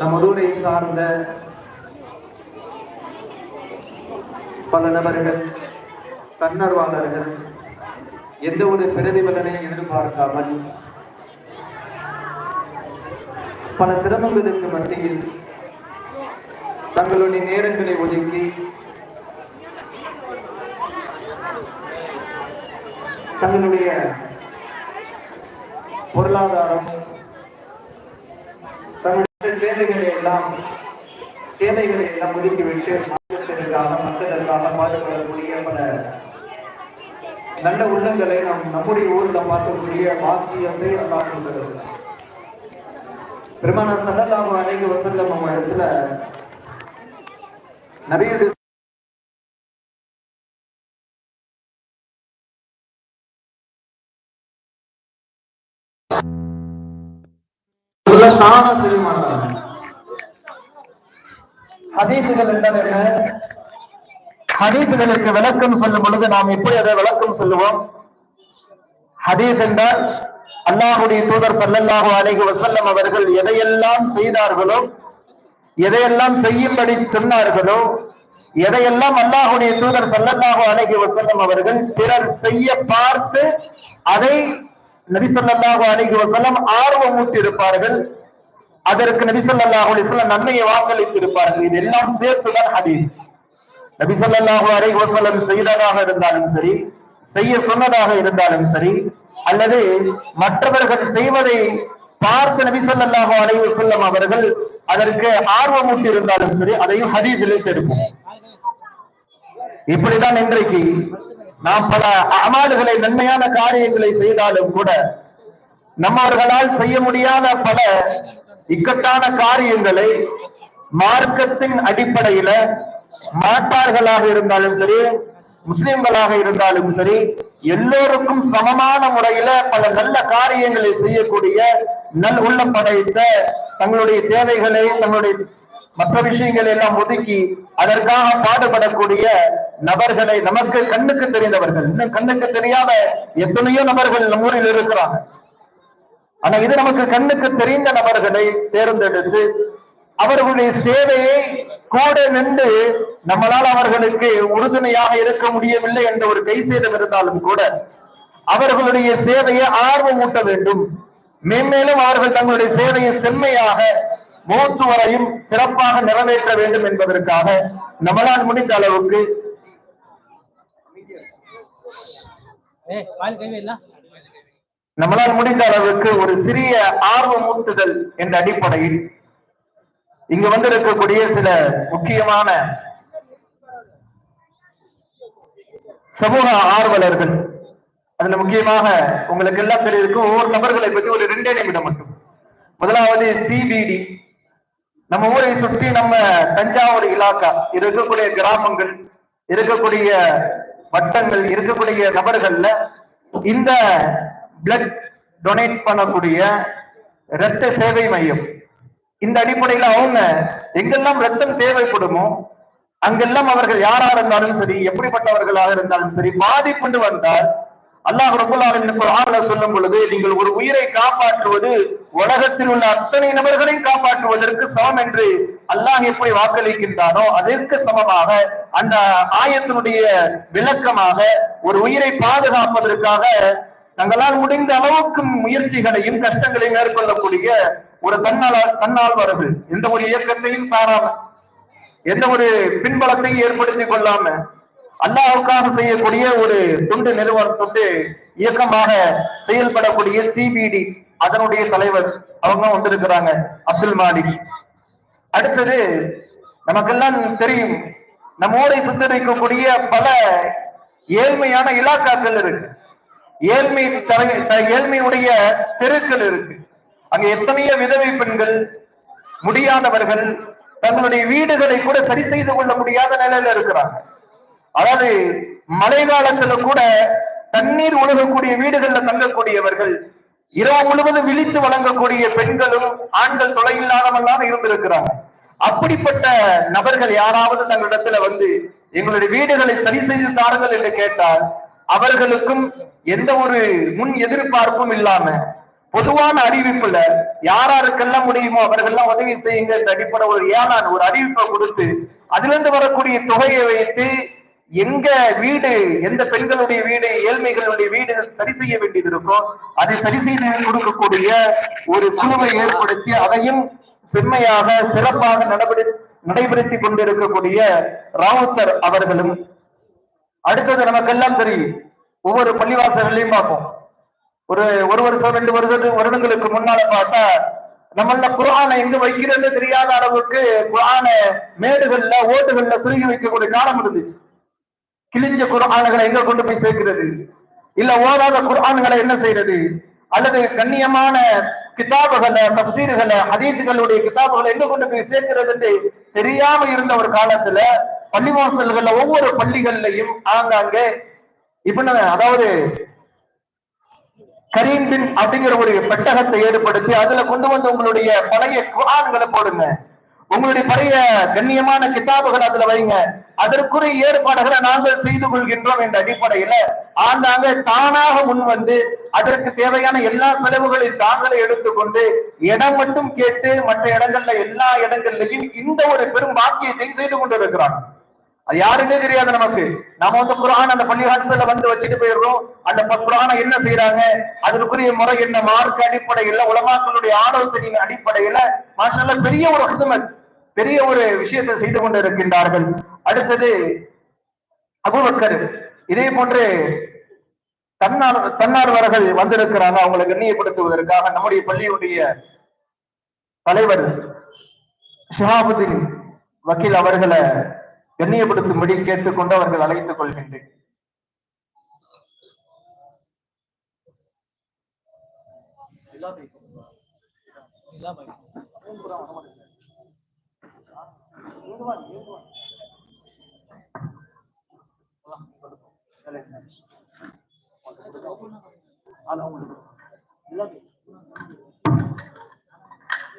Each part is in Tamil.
நமது ஊரை சார்ந்த பல நபர்கள் தன்னர்வாளர்கள் எந்த ஒரு பிரதிபலனையும் எதிர்பார்க்காமல் பல சிரமங்களுக்கு மத்தியில் தங்களுடைய நேரங்களை ஒதுக்கி தங்களுடைய பொருளாதாரம் தேவைகளை எல்லாம் தேவைகளை எல்லாம் ஒதுக்கிவிட்டு மாற்றத்திற்காக மக்களுக்காக பாடுபடக்கூடிய பல நல்ல உள்ளங்களை நாம் நம்முடைய ஊரில் பார்க்கக்கூடிய பாக்கியத்தை அல்லாஹ் கொடுக்கிறது பெருமான சல்லல்லாஹு அலைஹி வஸல்லம் அவங்க இடத்துல நபியுடைய தான ஹதீசுகள் என்றால் என்ன ஹதீசுகளுக்கு விளக்கம் சொல்லும் பொழுது நாம் எப்படி அதை விளக்கம் சொல்லுவோம்? ஹதீஸ் என்றால் அல்லாஹுடைய தூதர் சல்லல்லாஹு அலைகு வசல்லம் அவர்கள் எதையெல்லாம் செய்தார்களோ எதையெல்லாம் செய்யும்படி சொன்னார்களோ எதையெல்லாம் அல்லாஹுடைய தூதர் சல்லல்லாஹு அலைகு வசல்லம் அவர்கள் பிறர் செய்ய பார்த்து அதை நபி ஸல்லல்லாஹு அலைஹி வஸல்லம் ஆர்வமூட்டி இருப்பார்கள் அதற்கு நபிசல்லாஹு அலிஸ்லாம் நன்மையை வாக்களித்து இருப்பார்கள் இது எல்லாம் சேர்த்துதான் ஹதீஸ். நபிசல்லாஹு ஸல்லல்லாஹு வசலம் செய்ததாக இருந்தாலும் சரி செய்ய சொன்னதாக இருந்தாலும் சரி அல்லது மற்றவர்கள் செய்வதை பார்த்து நபிசல்லாஹு ஸல்லல்லாஹு வசல்லம் அவர்கள் அதற்கு ஆர்வமூட்டி இருந்தாலும் சரி அதையும் ஹதீஸிலே சேர்ப்போம். இப்படிதான் இன்றைக்கு நாம் பல அமாடுகளை நன்மையான காரியங்களை செய்தாலும் கூட நம்மவர்களால் செய்ய முடியாத பல இக்கட்டான காரியங்களை மார்க்கத்தின் அடிப்படையில மாட்டார்களாக இருந்தாலும் சரி முஸ்லிம்களாக இருந்தாலும் சரி எல்லோருக்கும் சமமான முறையில பல நல்ல காரியங்களை செய்யக்கூடிய நல் உள்ளம் படைத்த தங்களுடைய தேவைகளை தங்களுடைய மற்ற விஷயங்களை எல்லாம் ஒதுக்கி அதற்காக பாடுபடக்கூடிய நபர்களை நமக்கு கண்ணுக்கு தெரிந்தவர்கள். இன்னும் கண்ணுக்கு தெரியாத எத்தனையோ நபர்கள் நம்ம ஊரில் இருக்கிறாங்க. ஆனா இது நமக்கு கண்ணுக்கு தெரிந்த நபர்களை தேர்ந்தெடுத்து அவர்களுடைய சேவையை கூட நின்று நம்மளால் அவர்களுக்கு உறுதுணையாக இருக்க முடியவில்லை என்ற ஒரு கை சேதம் இருந்தாலும் கூட அவர்களுடைய சேவையை ஆர்வம் ஊட்ட வேண்டும். மேன்மேலும் அவர்கள் தங்களுடைய சேவையை செம்மையாக மூத்து வரையும் சிறப்பாக நிறைவேற்ற வேண்டும் என்பதற்காக நம்மளால் முடிந்த அளவுக்கு நம்மளால் முடிந்த அளவுக்கு ஒரு சிறிய ஆர்வமூட்டுதல் என்ற அடிப்படையில் இங்கு வந்திருக்கக்கூடிய சில முக்கியமான சமூக ஆர்வலர்கள். அதுல முக்கியமாக உங்களுக்கு எல்லாம் தெரியும் ஒவ்வொரு நபர்களை பற்றி ஒரு ரெண்டே நிமிடம் மட்டும். முதலாவது சிபிடி நம்ம ஊரை சுற்றி நம்ம தஞ்சாவூர் இலாக்கா இருக்கக்கூடிய கிராமங்கள் இருக்கக்கூடிய வட்டங்கள் இருக்கக்கூடிய நபர்கள்ல இந்த பிளட் டொனேட் பண்ணக்கூடிய இரத்த சேவை மையம். இந்த அடிப்படையில அவங்க எங்கெல்லாம் ரத்தம் தேவைப்படுமோ அங்கெல்லாம் அவர்கள் யாரா இருந்தாலும் சரி எப்படிப்பட்டவர்களாக இருந்தாலும் சரி பாதிப்புண்டு வந்தால் அல்லாஹ் ரபுல் சொல்லும் பொழுது நீங்கள் ஒரு உயிரை காப்பாற்றுவது உலகத்தில் உள்ள அத்தனை நபர்களையும் காப்பாற்றுவதற்கு சமம் என்று அல்லாஹ் எப்படி வாக்களிக்கின்றானோ அதற்கு சமமாக அந்த ஆயத்தினுடைய விளக்கமாக ஒரு உயிரை பாதுகாப்பதற்காக தங்களால் முடிந்த அளவுக்கு முயற்சிகளையும் கஷ்டங்களையும் மேற்கொள்ளக்கூடிய ஒரு தன்னால் தன்னால்வரவு எந்த ஒரு இயக்கத்தையும் சாராம எந்த ஒரு பின்பலத்தையும் ஏற்படுத்திக் கொள்ளாம அல்லாவுக்காக செய்யக்கூடிய ஒரு தொண்டு நிறுவனம் தொண்டு இயக்கமாக செயல்படக்கூடிய சிபிடி அதனுடைய தலைவர் அவங்க வந்திருக்கிறாங்க அப்துல் மாலிக். அடுத்தது நமக்கெல்லாம் தெரியும் நம்மோடை சித்தரிக்கக்கூடிய பல ஏழ்மையான இலாக்காக்கள் இருக்கு. ஏழ்மை தலை- த- ஏழ்மையுடைய தெருக்கள் இருக்கு. அங்க எத்தனையோ விதவை பெண்கள் முடியாதவர்கள் தங்களுடைய வீடுகளை கூட சரி செய்து கொள்ள முடியாத நிலையில இருக்கிறாங்க. அதாவது மழை காலத்துல கூட தண்ணீர் உழுகக்கூடிய வீடுகள்ல தங்கக்கூடியவர்கள் இரவு முழுவதும் விழித்து வழங்கக்கூடிய பெண்களும் ஆண்கள் தொலை இல்லாதவெல்லாம் இருந்திருக்கிறாங்க. அப்படிப்பட்ட நபர்கள் யாராவது தங்களிடத்துல வந்து எங்களுடைய வீடுகளை சரி செய்து தாருங்கள் என்று கேட்டால் அவர்களுக்கும் எந்த ஒரு முன் எதிர்பார்ப்பும் இல்லாம பொதுவான அறிவிப்புல யாராருக்கெல்லாம் முடியுமோ அவர்கள்லாம் உதவி செய்யுங்க என்ற அடிப்படை ஒரு ஏழான் ஒரு அறிவிப்பை கொடுத்து அதுல இருந்து வரக்கூடிய தொகையை வைத்து எங்க வீடு எந்த பெண்களுடைய வீடு ஏழ்மைகளுடைய வீடு சரி செய்ய வேண்டியது இருக்கோ அதை சரி செய்து கொடுக்கக்கூடிய ஒரு குழுவை ஏற்படுத்தி அதையும் செம்மையாக சிறப்பாக நடவடி நடைபெறுத்தி கொண்டிருக்கக்கூடிய ராவுத்தர் அவர்களும் அடுத்தது நமக்கெல்லாம் தெரியும். ஒவ்வொரு பள்ளிவாசல்லையும் பார்ப்போம். ஒரு ஒரு வருஷம் ரெண்டு வருஷம் வருடங்களுக்கு முன்னால பார்த்தா நம்மள குரானை எங்க வைக்கிறது தெரியாத அளவுக்கு குரான மேடுகள்ல ஓட்டுகள்ல சுருங்கி வைக்கக்கூடிய காலம் இருந்துச்சு. கிழிஞ்ச குரானுகளை எங்க கொண்டு போய் சேர்க்கிறது? இல்ல ஓதாத குரான்களை என்ன செய்யறது? அல்லது கண்ணியமான கிதாபுகளை தப்சீர்களை அதீத்துகளுடைய கிதாபுகளை எங்க கொண்டு போய் சேர்க்கிறது தெரியாம இருந்த ஒரு காலத்துல பள்ளிவாசல்கள்ல ஒவ்வொரு பள்ளிகள்லையும் ஆங்காங்க இப்ப அதாவது கரீம் பின் அப்படிங்கிற ஒரு பெட்டகத்தை ஏற்படுத்தி அதுல கொண்டு வந்து உங்களுடைய பழைய குரான்களை போடுங்க. உங்களுடைய பழைய கண்ணியமான கிதாபுகள் அதுல வைங்க. அதற்குரிய ஏற்பாடுகளை நாங்கள் செய்து கொள்கின்றோம் என்ற அடிப்படையில ஆண்டாங்க தானாக முன் வந்து அதற்கு தேவையான எல்லா செலவுகளையும் தாங்களே எடுத்துக்கொண்டு இடம் மட்டும் கேட்டு மற்ற இடங்கள்ல எல்லா இடங்கள்லையும் இந்த ஒரு பெரும் பாக்கியத்தையும் செய்து கொண்டிருக்கிறாங்க அது யாருமே தெரியாது நமக்கு. நாம வந்து குரான் அந்த பள்ளிவாசல்ல வந்து வச்சுட்டு போயிடுறோம். அந்த ப- குரானை என்ன செய்யறாங்க அதற்குரிய முறை என்ன? மார்க் அடிப்படையில உலமாக்களுடைய ஆலோசனையின் அடிப்படையில மாஷல்ல பெரிய ஒரு ஹிதமத் பெரிய ஒரு விஷயத்தை செய்து கொண்டு இருக்கின்றார்கள் அடுத்தது அபுபக்கர். இதே போன்று தன்னார் தன்னார்வர்கள் வந்திருக்கிறாங்க. அவங்களை கண்ணியப்படுத்துவதற்காக நம்முடைய பள்ளியுடைய தலைவர் ஷஹாபுதீன் வக்கீல் அவர்களை கண்ணியப்படுத்தும்படி கேட்டுக்கொண்டு அவர்கள் அழைத்துக் கொள்கின்றேன்.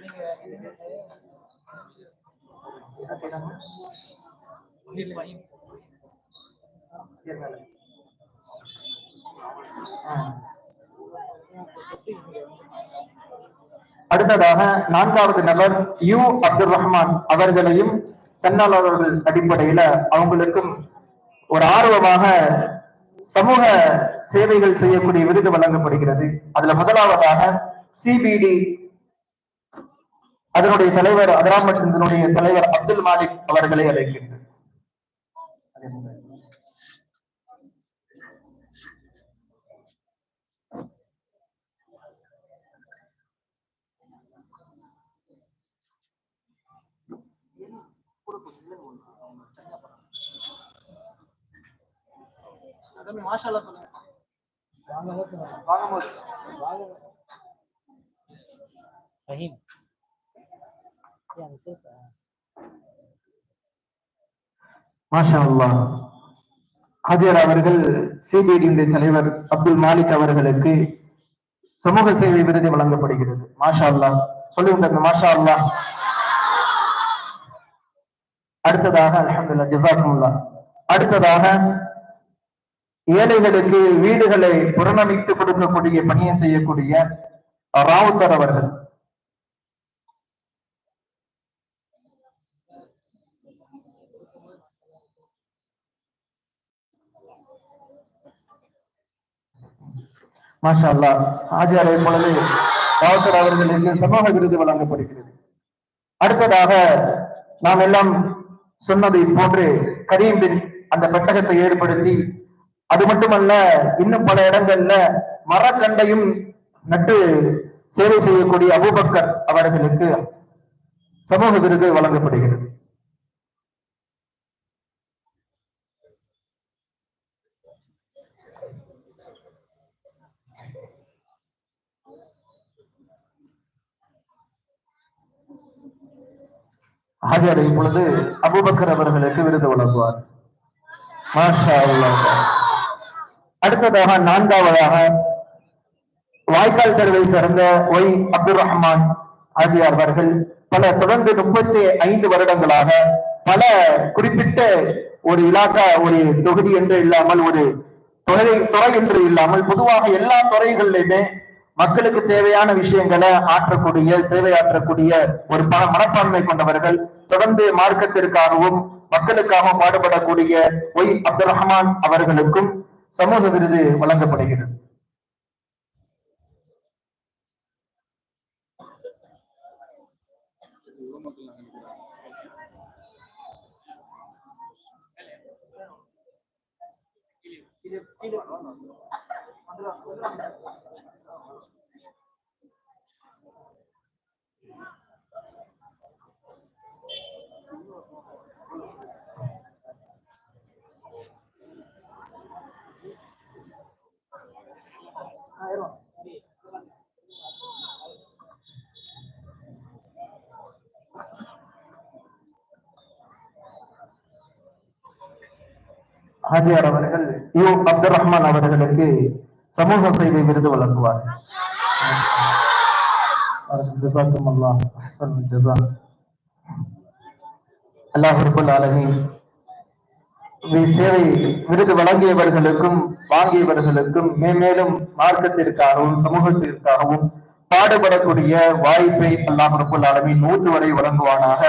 நீங்க இனிமே இது அடுத்ததாக நான்காவது நபர் யு அப்துல் ரஹ்மான் அவர்களையும் தன்னாளர்கள் அடிப்படையில அவங்களுக்கும் ஒரு ஆர்வமாக சமூக சேவைகள் செய்யக்கூடிய விருது வழங்கப்படுகிறது. அதுல முதலாவதாக சிபிடி அதனுடைய தலைவர் அதராமத்தினுடைய தலைவர் அப்துல் மாலிக் அவர்களை அழைக்கின்றனர். தம்பி, மாஷா அல்லாஹ் சொல்லுங்க வாங்க வாங்க ரஹீம்? மாஷா அவர்கள் சிபிடியுடைய தலைவர் அப்துல் மாலிக் அவர்களுக்கு சமூக சேவை விருது வழங்கப்படுகிறது. மாஷா அல்லாஹ் சொல்லுங்க மாஷா அல்லாஹ் அடுத்ததாக அல்ஹம்துலில்லாஹ் ஜஸாக்குமுல்லாஹ். அடுத்ததாக ஏழைகளுக்கு வீடுகளை புறநமைத்து கொடுக்கக்கூடிய பணியை செய்யக்கூடிய ராவுத்தர் அவர்கள். மாஷா அல்லா ஆஜியாரை பொழுது ராவுத்தர் அவர்களுக்கு சமூக விருது வழங்கப்படுகிறது. அடுத்ததாக நாம் எல்லாம் சொன்னதை போன்று கரீம் பின் அந்த பெட்டகத்தை ஏற்படுத்தி அது மட்டுமல்ல இன்னும் பல இடங்கள்ல மரக்கண்டையும் நட்டு சேவை செய்யக்கூடிய அபூபக்கர் அவர்களுக்கு சமூக விருது வழங்கப்படுகிறது ஹாஜர் இப்பொழுது அபூபக்கர் அவர்களுக்கு விருது வழங்குவார். மாஷா அடுத்ததாக நான்காவதாக வாய்க்கால் தெருவை சேர்ந்த ஒய் அப்துல் ரஹ்மான் ஆகியார் அவர்கள் பல தொடர்ந்து முப்பத்தி ஐந்து வருடங்களாக பல குறிப்பிட்ட ஒரு இலாக்கா ஒரு தொகுதி என்று இல்லாமல் ஒரு துறை துறை என்று இல்லாமல் பொதுவாக எல்லா துறைகளிலுமே மக்களுக்கு தேவையான விஷயங்களை ஆற்றக்கூடிய சேவையாற்றக்கூடிய ஒரு பல மனப்பான்மை கொண்டவர்கள் தொடர்ந்து மார்க்கத்திற்காகவும் மக்களுக்காகவும் பாடுபடக்கூடிய ஒய் அப்துல் ரஹ்மான் அவர்களுக்கும் சமூக விருது வழங்கப்படுகிறது. ஹாஜியார் அவர்கள் யு அப்துல் ரஹ்மான் அவர்களுக்கு சமூக சேவை விருது வழங்குவார். அல்லாஹ் அல்லாஹ் ரப்பல் சேவை விருது வழங்கியவர்களுக்கும் வாங்கியவர்களுக்கும் மேன்மேலும் மார்க்கத்திற்காகவும் சமூகத்திற்காகவும் பாடுபடக்கூடிய வாய்ப்பை அல்லாஹ் ரபுல் ஆலமின் நூத்து வரை வழங்குவானாக.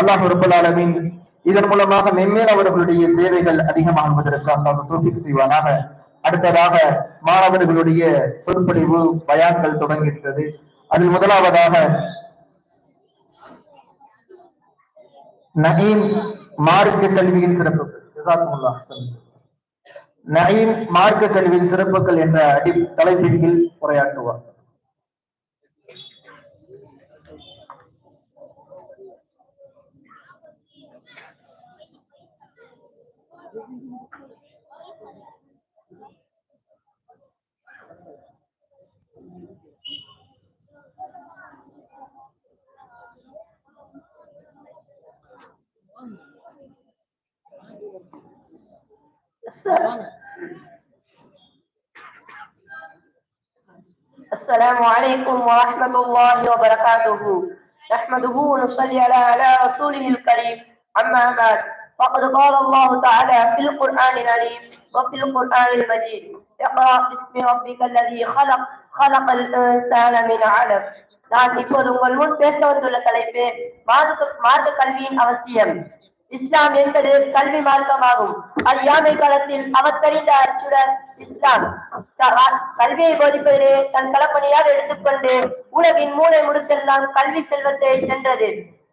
அல்லாஹ் ரபுல் ஆலமின் இதன் மூலமாக மென்மேல் அவர்களுடைய சேவைகள் அதிகமாகுவதற்காக அவர் தோப்பிக் செய்வானாக. அடுத்ததாக மாணவர்களுடைய சொற்பொழிவு பயான்கள் தொடங்குகிறது. அதில் முதலாவதாக நகீம் மார்க்க கல்வியின் சிறப்பு. ஜஸாக்குமுல்லாஹ். நயீம் மார்க்க கல்வியின் சிறப்புகள் என்ற அடி தலைப்பின் கீழ் உரையாற்றுவார். السلام عليكم ورحمة الله وبركاته نحمده ونصلي على على رسوله الكريم أما بعد فقد قال الله تعالى في القرآن العليم وفي القرآن المجيد اقرأ باسم ربك الذي خلق خلق الإنسان من علق நான் இப்போது உங்கள் முன் பேச வந்துள்ள தலைப்பு மார்க்க மார்க்க கல்வியின் அவசியம் இஸ்லாம் என்பது கல்வி மார்க்கமாகும். அறியாமை காலத்தில் அவர் தெரிந்த அச்சுடன் இஸ்லாம். கல்வியை போதிப்பதிலே தன் களப்பணியாக எடுத்துக்கொண்டு உலகின் மூளை முடுக்கெல்லாம் கல்வி செல்வத்தை சென்றது.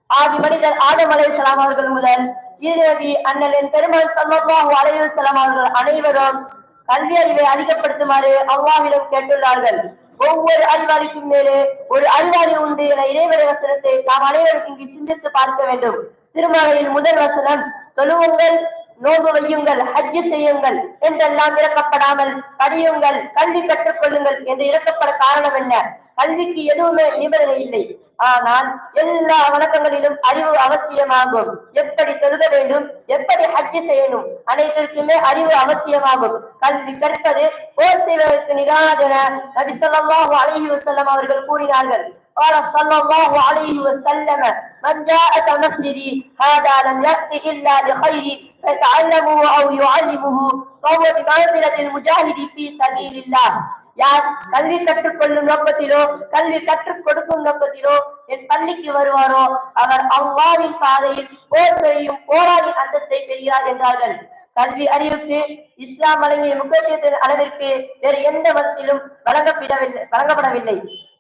ஆதி மனிதர் ஆதம் அலைஹிஸ்ஸலாம் அவர்கள் முதல் இறுதி அண்ணலின் பெருமாள் சல்லாஹு அலைஹி வஸல்லம் அவர்கள் அனைவரும் கல்வி அறிவை அதிகப்படுத்துமாறு அல்லாவிடம் கேட்டுள்ளார்கள். ஒவ்வொரு அறிவாளிக்கும் மேலே ஒரு அறிவாளி உண்டு என இறைவரை வசனத்தை நாம் அனைவரும் இங்கு சிந்தித்து பார்க்க வேண்டும். திருமலையில் முதல் வசனம் தொழுவுங்கள் நோன்பு வையுங்கள் ஹஜ்ஜு செய்யுங்கள் என்றெல்லாம் இறக்கப்படாமல் படியுங்கள் கல்வி கற்றுக்கொள்ளுங்கள் என்று இறக்கப்பட காரணம் என்ன? கல்விக்கு எதுவுமே நிபந்தனை இல்லை. ஆனால் எல்லா வணக்கங்களிலும் அறிவு அவசியமாகும். எப்படி தொழுக வேண்டும் எப்படி ஹஜ்ஜு செய்யணும் அனைத்திற்குமே அறிவு அவசியமாகும். கல்வி கற்பது போர் செய்வதற்கு நிகாதென நபி ஸல்லல்லாஹு அலைஹி வசல்லம் அவர்கள் கூறினார்கள். قال صلى الله عليه وسلم من جاء مسجدي هذا لم يأت إلا لخير فيتعلمه أو يعلمه فهو بمنزلة المجاهد في سبيل الله யார் கல்வி கற்றுக்கொள்ளும் நோக்கத்திலோ கல்வி கற்றுக் கொடுக்கும் நோக்கத்திலோ என் பள்ளிக்கு வருவாரோ அவர் அல்லாவின் பாதையில் போர் செய்யும் போராடி அந்தஸ்தை பெறுகிறார் என்றார்கள் கல்வி அறிவுக்கு இஸ்லாம் வழங்கிய முக்கியத்துவத்தின் அளவிற்கு வேறு எந்த மதத்திலும் வழங்கப்படவில்லை வழங்கப்படவில்லை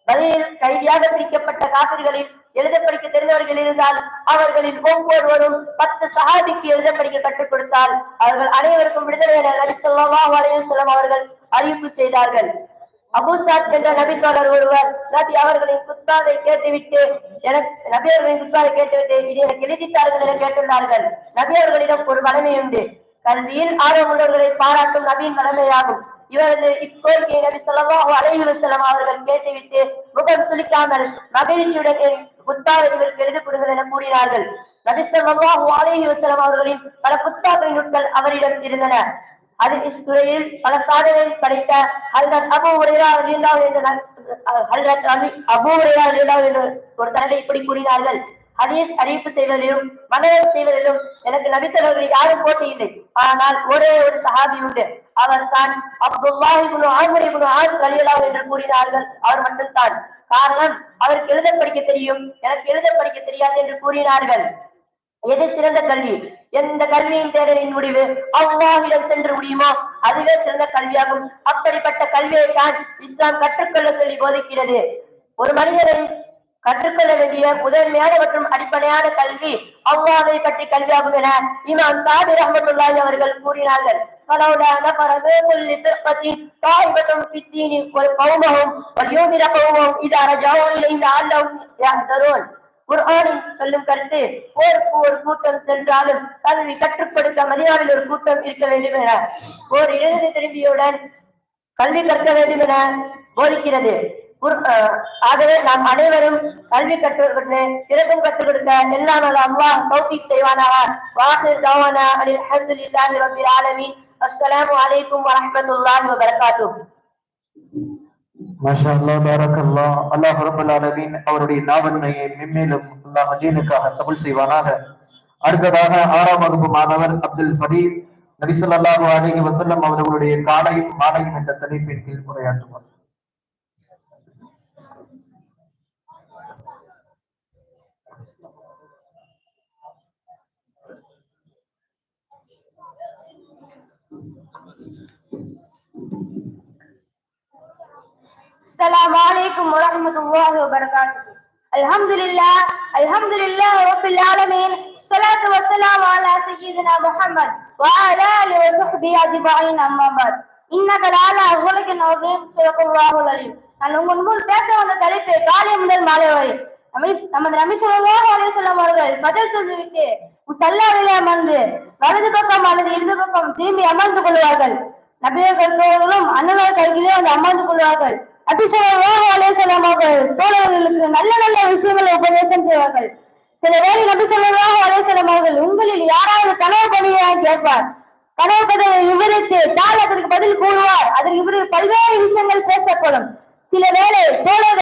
பதிலில் கைதியாக பிடிக்கப்பட்ட காப்பிர்களில் எழுத படிக்க தெரிந்தவர்கள் இருந்தால் அவர்களில் ஒவ்வொருவரும் பத்து சஹாபிக்கு எழுத படிக்க கற்றுக் கொடுத்தால் அவர்கள் அனைவருக்கும் விடுதலை என நபி ஸல்லல்லாஹு அலைஹி அவர்கள் அறிவிப்பு செய்தார்கள். அபுசாத் என்ற நபித்தோழர் ஒருவர் நபி அவர்களின் குத்தாவை கேட்டுவிட்டு எனக்கு நபி அவர்களின் குத்தாவை கேட்டுவிட்டு இது எனக்கு எழுதித்தார்கள் என கேட்டுள்ளார்கள் நபி அவர்களிடம் ஒரு வளமை உண்டு. கல்வியில் ஆர்வமுள்ளவர்களை பாராட்டும் நபியின் வளமையாகும் இவரது இக்கோரிக்கையை நபி ஸல்லல்லாஹு அலைஹி வஸல்லம் அவர்கள் கேட்டுவிட்டு முகம் சுளிக்காமல் மகிழ்ச்சியுடன் புத்தாவை இவருக்கு எழுதிக் என கூறினார்கள். நபி ஸல்லல்லாஹு அலைஹி வஸல்லம் அவர்களின் பல புத்தாக்கை நூட்கள் அவரிடம் இருந்தன. அது இத்துறையில் பல சாதனை படைத்த ஹல்ரத் அபு உரையா லீலா என்ற நபி- ஹல்ரத் அபு உரையா ரலியல்லாஹு என்ற ஒரு தடவை இப்படி கூறினார்கள். ஹதீஸ் அறிவிப்பு செய்வதிலும் மனநம் செய்வதிலும் எனக்கு நபித்தவர்கள் யாரும் போட்டி இல்லை. ஆனால் ஒரே ஒரு சஹாபி உண்டு. அவர் தான் அப்துல்லாஹ் இப்னு ஆமர் இப்னு ஆண் ரலியல்லாஹு என்று கூறினார்கள். அவர் மட்டும்தான் காரணம் அவருக்கு எழுத படிக்க தெரியும். எனக்கு எழுத படிக்க தெரியாது என்று கூறினார்கள். எது சிறந்த கல்வி? எந்த கல்வியின் தேடலின் முடிவு? அவ்வாவிடம் சென்று முடியுமோ? அதுவே சிறந்த கல்வியாகும். அப்படிப்பட்ட கல்வியை தான் இஸ்லாம் கற்றுக்கொள்ள சொல்லி போதிக்கிறது. ஒரு மனிதரை கற்றுக்கொள்ள வேண்டிய முதன்மையான மற்றும் அடிப்படையான கல்வி அல்லாஹ்வை பற்றி கல்வியாகும் என இமாம் சாபி ரஹமத்துல்லாஹி அவர்கள் கூறினார்கள் فلولا نفر من كل فرقة طائفة في الدين وقومهم ولينذر قومهم إذا رجعوا إليهم لعلهم يحذرون குர்ஆனின் சொல்லும் கருத்து போருக்கு ஒரு கூட்டம் சென்றாலும் கல்வி கற்றுக் கொடுக்க மதினாவில் ஒரு கூட்டம் இருக்க வேண்டும் என ஓர் இறுதி திரும்பியுடன் கல்வி கற்க வேண்டும் என போதிக்கிறது குர்- அஹ் ஆகவே நாம் அனைவரும் கல்வி கற்றுக்கொண்டு பிறக்கும் கற்றுக் கொடுக்க எல்லாம் வல்ல அல்லாஹ் தௌஃபீக் செய்வானாக. வாஹிர் தவானா அனில் அல்ஹம்துலில்லாஹி ரப்பில் ஆலமீன். அஸ்ஸலாமு அலைக்கும் வரஹ்மத்துல்லாஹி வபரகாத்துஹு. மாஷா அல்லாஹ் பாரக் அல்லாஹ் அல்லாஹ் ரப்பல் ஆலமீன் அவருடைய நாவன்மையை மென்மேலும் அல்லாஹ் அஜீனுக்காக கபுல் செய்வானாக. அடுத்ததாக ஆறாம் வகுப்பு மாணவர் அப்துல் ஃபரீத் நபிசல்லாஹு ஸல்லல்லாஹு அலைஹி வஸல்லம் அவர்களுடைய காலையும் மாலையும் என்ற தலைப்பின் கீழ் உரையாற்றுவார். السلام عليكم ورحمة الله وبركاته الحمد لله الحمد لله رب العالمين الصلاة والسلام على سيدنا محمد وعلى آله وصحبه أجمعين أما بعد إنك لعلى خلق عظيم صدق الله العليم நான் உங்கள் முன் பேச வந்த தலைப்பு காலை முதல் மாலை வரை நமது- நமது நபி ஸல்லல்லாஹு அலைஹி வஸல்லம் அவர்கள் பதில் சொல்லிவிட்டு சல்லாவிலே அமர்ந்து வலது பக்கம் அல்லது இடது பக்கம் திரும்பி அமர்ந்து கொள்வார்கள் நபியர்கள் தோழர்களும் அண்ணனர் கையிலே வந்து அமர்ந்து கொள்வார்கள் அபிஷேகம் அலேசலம் அவர்கள் தோழர்களுக்கு நல்ல நல்ல விஷயங்களை உபதேசம் செய்வார்கள். சில வேலை நபி சொல்லலாம் அலேசலம் அவர்கள் உங்களில் யாராவது கனவு பணியா கேட்பார். கனவு கதையை விவரித்து தாய் அதற்கு பதில் கூறுவார். அதில் இவரு பல்வேறு விஷயங்கள் பேசப்படும். சில வேலை தோழர்கள்